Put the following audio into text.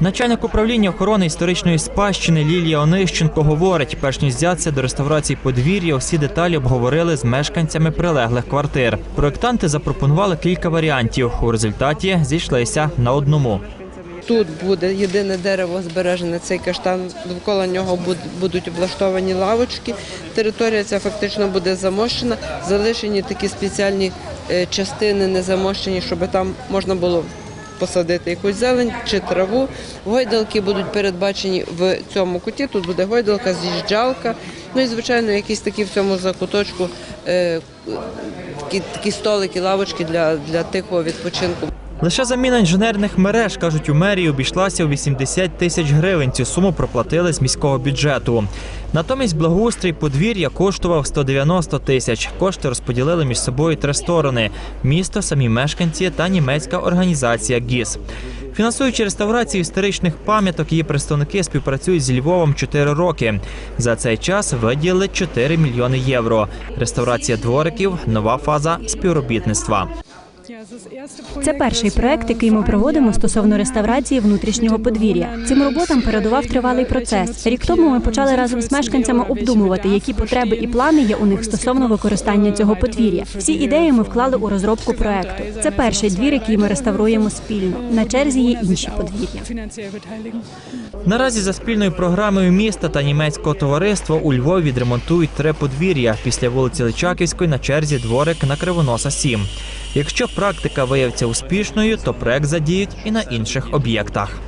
Начальник управління охорони історичної спадщини Лілія Онищенко говорить, перш ніж взятися до реставрації подвір'я, всі деталі обговорили з мешканцями прилеглих квартир. Проєктанти запропонували кілька варіантів. У результаті зійшлися на одному. Тут буде єдине дерево збережене, цей каштан. Довкола нього буд- будуть облаштовані лавочки. Територія ця фактично буде замощена. Залишені такі спеціальні е, частини незамощені, щоб там можна було посадити якусь зелень чи траву. Гойдалки будуть передбачені в цьому куті. Тут буде гойдалка, з'їжджалка. Ну і звичайно, якісь такі в цьому закуточку е, такі, столики, лавочки для, для тихого відпочинку. Лише заміна інженерних мереж, кажуть у мерії, обійшлася у 80 тисяч гривень. Цю суму проплатили з міського бюджету. Натомість благоустрій подвір'я коштував 190 тисяч. Кошти розподілили між собою три сторони: місто, самі мешканці та німецька організація ГІС. Фінансуючи реставрацію історичних пам'яток, її представники співпрацюють зі Львовом 4 роки. За цей час виділили 4 мільйони євро. Реставрація двориків нова фаза співробітництва. Це перший проект, який ми проводимо стосовно реставрації внутрішнього подвір'я. Цим роботам передував тривалий процес. Рік тому ми почали разом з мешканцями обдумувати, які потреби і плани є у них стосовно використання цього подвір'я. Всі ідеї ми вклали у розробку проекту. Це перший двір, який ми реставруємо спільно. На черзі є інші подвір'я. Наразі за спільною програмою міста та німецького товариства у Львові відремонтують три подвір'я. Після вулиці Личаківської на черзі дворик на Кривоноса 7. Якщо практика виявиться успішною, то проект задіють і на інших об'єктах.